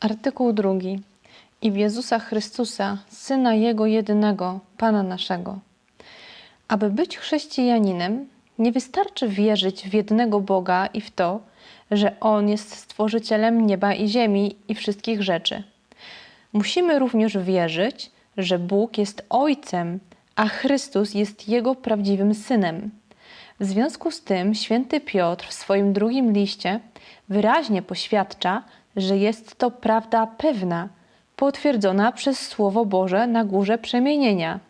Artykuł drugi. I w Jezusa Chrystusa, Syna Jego jedynego, Pana naszego. Aby być chrześcijaninem, nie wystarczy wierzyć w jednego Boga i w to, że On jest stworzycielem nieba i ziemi i wszystkich rzeczy. Musimy również wierzyć, że Bóg jest Ojcem, a Chrystus jest Jego prawdziwym Synem. W związku z tym święty Piotr w swoim drugim liście wyraźnie poświadcza, że jest to prawda pewna, potwierdzona przez Słowo Boże na górze przemienienia.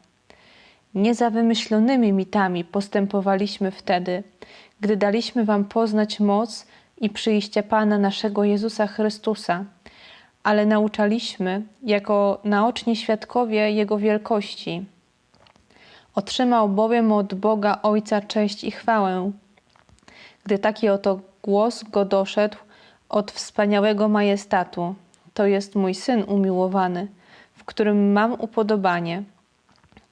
Nie za wymyślonymi mitami postępowaliśmy wtedy, gdy daliśmy Wam poznać moc i przyjście Pana naszego Jezusa Chrystusa, ale nauczaliśmy jako naoczni świadkowie Jego wielkości. Otrzymał bowiem od Boga Ojca cześć i chwałę, gdy taki oto głos go doszedł od wspaniałego majestatu. To jest mój syn umiłowany, w którym mam upodobanie.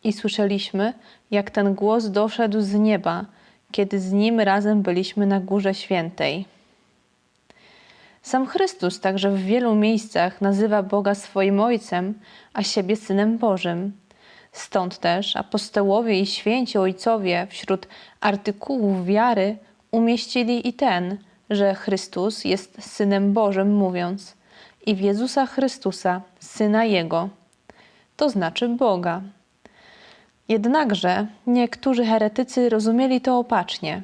I słyszeliśmy, jak ten głos doszedł z nieba, kiedy z nim razem byliśmy na Górze Świętej. Sam Chrystus także w wielu miejscach nazywa Boga swoim Ojcem, a siebie Synem Bożym. Stąd też apostołowie i święci ojcowie wśród artykułów wiary umieścili i ten, że Chrystus jest Synem Bożym, mówiąc i w Jezusa Chrystusa, Syna Jego, to znaczy Boga. Jednakże niektórzy heretycy rozumieli to opacznie.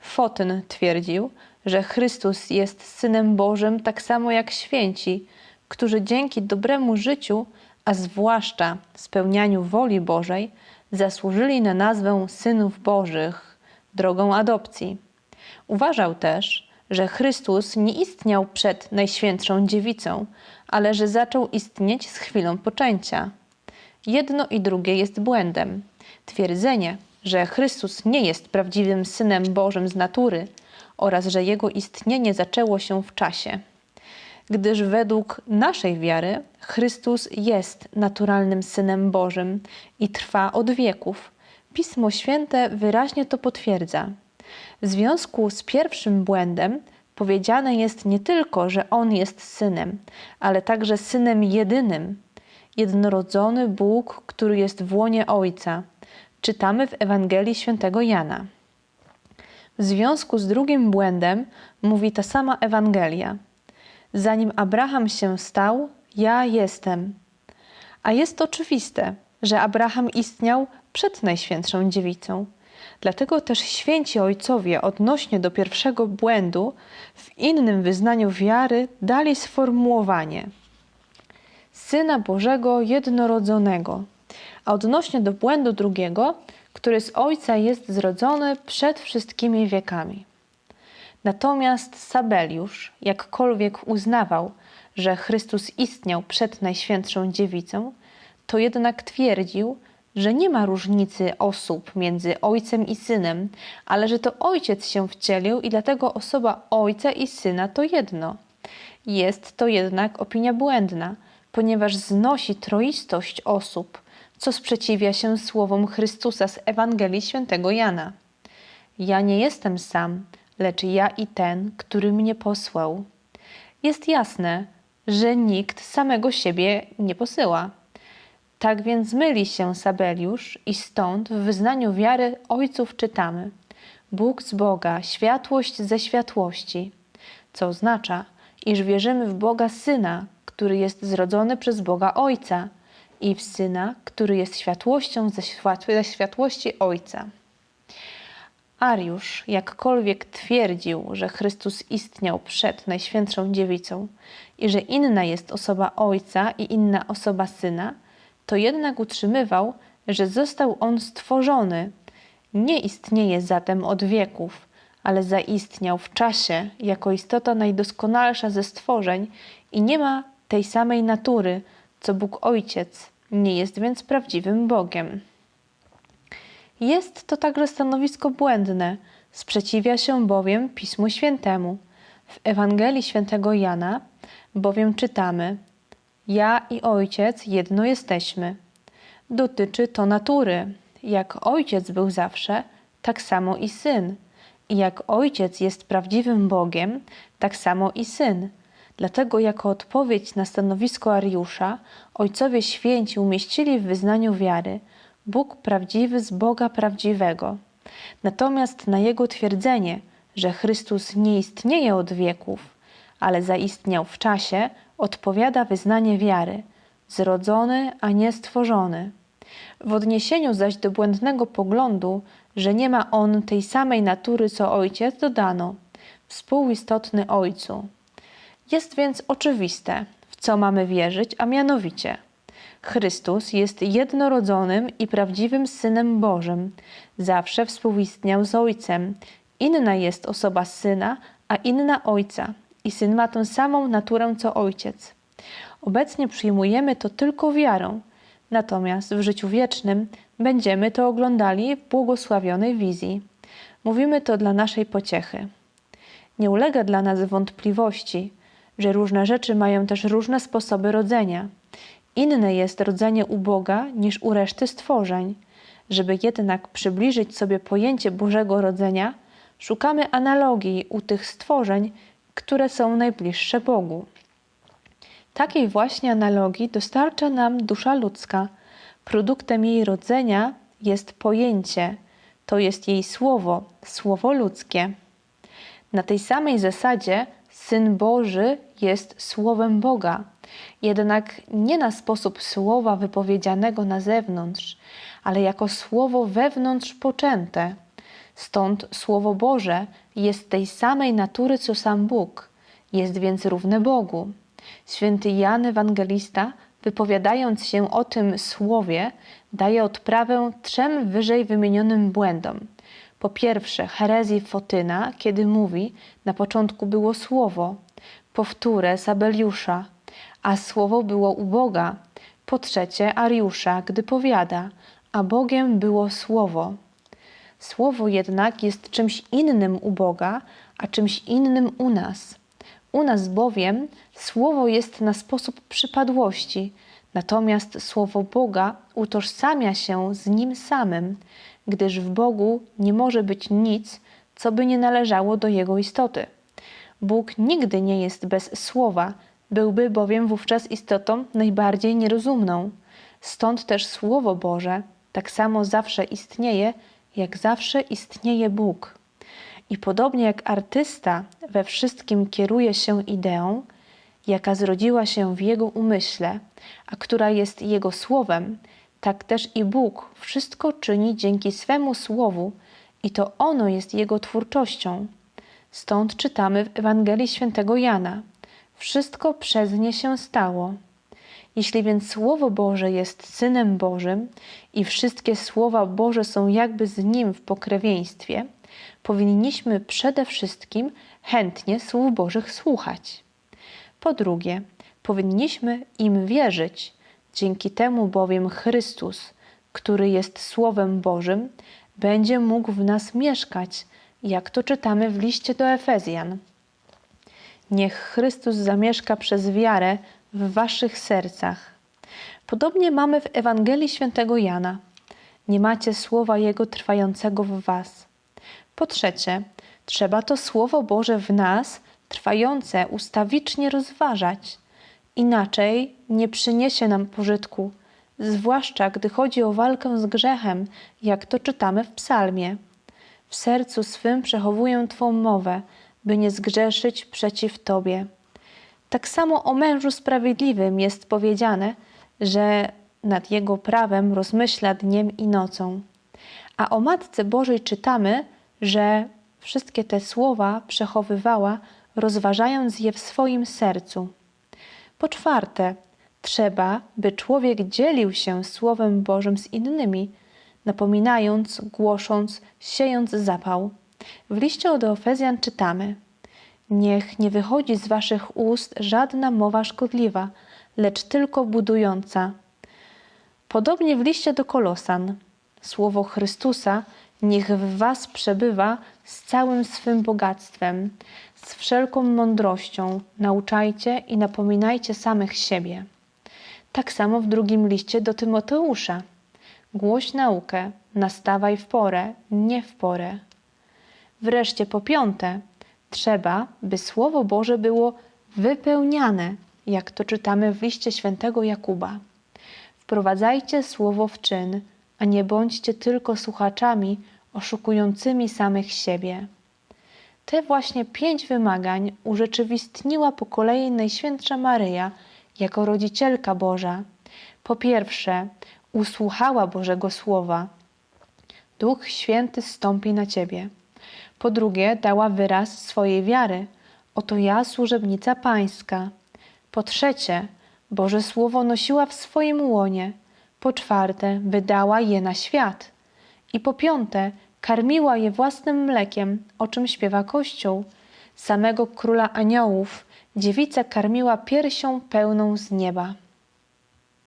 Fotyn twierdził, że Chrystus jest Synem Bożym tak samo jak święci, którzy dzięki dobremu życiu, a zwłaszcza spełnianiu woli Bożej, zasłużyli na nazwę synów Bożych drogą adopcji. Uważał też, że Chrystus nie istniał przed Najświętszą Dziewicą, ale że zaczął istnieć z chwilą poczęcia. Jedno i drugie jest błędem. Twierdzenie, że Chrystus nie jest prawdziwym Synem Bożym z natury oraz że Jego istnienie zaczęło się w czasie. Gdyż według naszej wiary Chrystus jest naturalnym Synem Bożym i trwa od wieków. Pismo Święte wyraźnie to potwierdza. W związku z pierwszym błędem powiedziane jest nie tylko, że On jest synem, ale także synem jedynym, jednorodzony Bóg, który jest w łonie Ojca. Czytamy w Ewangelii Świętego Jana. W związku z drugim błędem mówi ta sama Ewangelia. Zanim Abraham się stał, ja jestem. A jest oczywiste, że Abraham istniał przed Najświętszą Dziewicą. Dlatego też święci ojcowie odnośnie do pierwszego błędu w innym wyznaniu wiary dali sformułowanie Syna Bożego jednorodzonego, a odnośnie do błędu drugiego, który z Ojca jest zrodzony przed wszystkimi wiekami. Natomiast Sabeliusz, jakkolwiek uznawał, że Chrystus istniał przed Najświętszą Dziewicą, to jednak twierdził, że nie ma różnicy osób między ojcem i synem, ale że to ojciec się wcielił i dlatego osoba ojca i syna to jedno. Jest to jednak opinia błędna, ponieważ znosi troistość osób, co sprzeciwia się słowom Chrystusa z Ewangelii Świętego Jana. Ja nie jestem sam, lecz ja i ten, który mnie posłał. Jest jasne, że nikt samego siebie nie posyła. Tak więc myli się Sabeliusz i stąd w wyznaniu wiary ojców czytamy Bóg z Boga, światłość ze światłości, co oznacza, iż wierzymy w Boga Syna, który jest zrodzony przez Boga Ojca i w Syna, który jest światłością ze, ze światłości Ojca. Ariusz, jakkolwiek twierdził, że Chrystus istniał przed Najświętszą Dziewicą i że inna jest osoba Ojca i inna osoba Syna, to jednak utrzymywał, że został on stworzony. Nie istnieje zatem od wieków, ale zaistniał w czasie jako istota najdoskonalsza ze stworzeń i nie ma tej samej natury, co Bóg Ojciec, nie jest więc prawdziwym Bogiem. Jest to także stanowisko błędne, sprzeciwia się bowiem Pismu Świętemu. W Ewangelii Świętego Jana bowiem czytamy: Ja i Ojciec jedno jesteśmy. Dotyczy to natury. Jak Ojciec był zawsze, tak samo i Syn. I jak Ojciec jest prawdziwym Bogiem, tak samo i Syn. Dlatego jako odpowiedź na stanowisko Ariusza ojcowie święci umieścili w wyznaniu wiary Bóg prawdziwy z Boga prawdziwego. Natomiast na jego twierdzenie, że Chrystus nie istnieje od wieków, ale zaistniał w czasie, odpowiada wyznanie wiary zrodzony, a nie stworzony. W odniesieniu zaś do błędnego poglądu, że nie ma on tej samej natury co ojciec, dodano współistotny ojcu. Jest więc oczywiste, w co mamy wierzyć, a mianowicie Chrystus jest jednorodzonym i prawdziwym Synem Bożym, zawsze współistniał z Ojcem. Inna jest osoba Syna, a inna Ojca, i Syn ma tę samą naturę co Ojciec. Obecnie przyjmujemy to tylko wiarą, natomiast w życiu wiecznym będziemy to oglądali w błogosławionej wizji. Mówimy to dla naszej pociechy. Nie ulega dla nas wątpliwości, że różne rzeczy mają też różne sposoby rodzenia. Inne jest rodzenie u Boga niż u reszty stworzeń. Żeby jednak przybliżyć sobie pojęcie Bożego rodzenia, szukamy analogii u tych stworzeń, które są najbliższe Bogu. Takiej właśnie analogii dostarcza nam dusza ludzka. Produktem jej rodzenia jest pojęcie, to jest jej słowo, słowo ludzkie. Na tej samej zasadzie Syn Boży jest słowem Boga, jednak nie na sposób słowa wypowiedzianego na zewnątrz, ale jako słowo wewnątrz poczęte. Stąd Słowo Boże jest tej samej natury co sam Bóg, jest więc równe Bogu. Święty Jan Ewangelista, wypowiadając się o tym słowie, daje odprawę trzem wyżej wymienionym błędom. Po pierwsze, herezji Fotyna, kiedy mówi, na początku było słowo. Po wtóre, Sabeliusza, a słowo było u Boga. Po trzecie, Ariusza, gdy powiada, a Bogiem było słowo. Słowo jednak jest czymś innym u Boga, a czymś innym u nas. U nas bowiem słowo jest na sposób przypadłości, natomiast słowo Boga utożsamia się z nim samym, gdyż w Bogu nie może być nic, co by nie należało do jego istoty. Bóg nigdy nie jest bez słowa, byłby bowiem wówczas istotą najbardziej nierozumną. Stąd też Słowo Boże tak samo zawsze istnieje, jak zawsze istnieje Bóg. I podobnie jak artysta we wszystkim kieruje się ideą, jaka zrodziła się w jego umyśle, a która jest jego słowem, tak też i Bóg wszystko czyni dzięki swemu słowu, i to ono jest jego twórczością. Stąd czytamy w Ewangelii Świętego Jana: Wszystko przez nie się stało. Jeśli więc Słowo Boże jest Synem Bożym i wszystkie słowa Boże są jakby z Nim w pokrewieństwie, powinniśmy przede wszystkim chętnie Słów Bożych słuchać. Po drugie, powinniśmy im wierzyć, dzięki temu bowiem Chrystus, który jest Słowem Bożym, będzie mógł w nas mieszkać, jak to czytamy w liście do Efezjan. Niech Chrystus zamieszka przez wiarę w waszych sercach. Podobnie mamy w Ewangelii Świętego Jana. Nie macie słowa Jego trwającego w was. Po trzecie, trzeba to Słowo Boże w nas, trwające, ustawicznie rozważać. Inaczej nie przyniesie nam pożytku, zwłaszcza gdy chodzi o walkę z grzechem, jak to czytamy w Psalmie. W sercu swym przechowuję Twą mowę, by nie zgrzeszyć przeciw Tobie. Tak samo o mężu sprawiedliwym jest powiedziane, że nad jego prawem rozmyśla dniem i nocą. A o Matce Bożej czytamy, że wszystkie te słowa przechowywała, rozważając je w swoim sercu. Po czwarte, trzeba, by człowiek dzielił się Słowem Bożym z innymi, napominając, głosząc, siejąc zapał. W liście do Efezjan czytamy: Niech nie wychodzi z waszych ust żadna mowa szkodliwa, lecz tylko budująca. Podobnie w liście do Kolosan. Słowo Chrystusa niech w was przebywa z całym swym bogactwem, z wszelką mądrością. Nauczajcie i napominajcie samych siebie. Tak samo w drugim liście do Tymoteusza. Głoś naukę, nastawaj w porę, nie w porę. Wreszcie po piąte, trzeba, by Słowo Boże było wypełniane, jak to czytamy w liście świętego Jakuba. Wprowadzajcie słowo w czyn, a nie bądźcie tylko słuchaczami oszukującymi samych siebie. Te właśnie pięć wymagań urzeczywistniła po kolei Najświętsza Maryja jako rodzicielka Boża. Po pierwsze, usłuchała Bożego Słowa. Duch Święty stąpi na ciebie. Po drugie, dała wyraz swojej wiary. Oto ja, służebnica Pańska. Po trzecie, Boże Słowo nosiła w swoim łonie. Po czwarte, wydała je na świat. I po piąte, karmiła je własnym mlekiem, o czym śpiewa Kościół. Samego króla aniołów dziewica karmiła piersią pełną z nieba.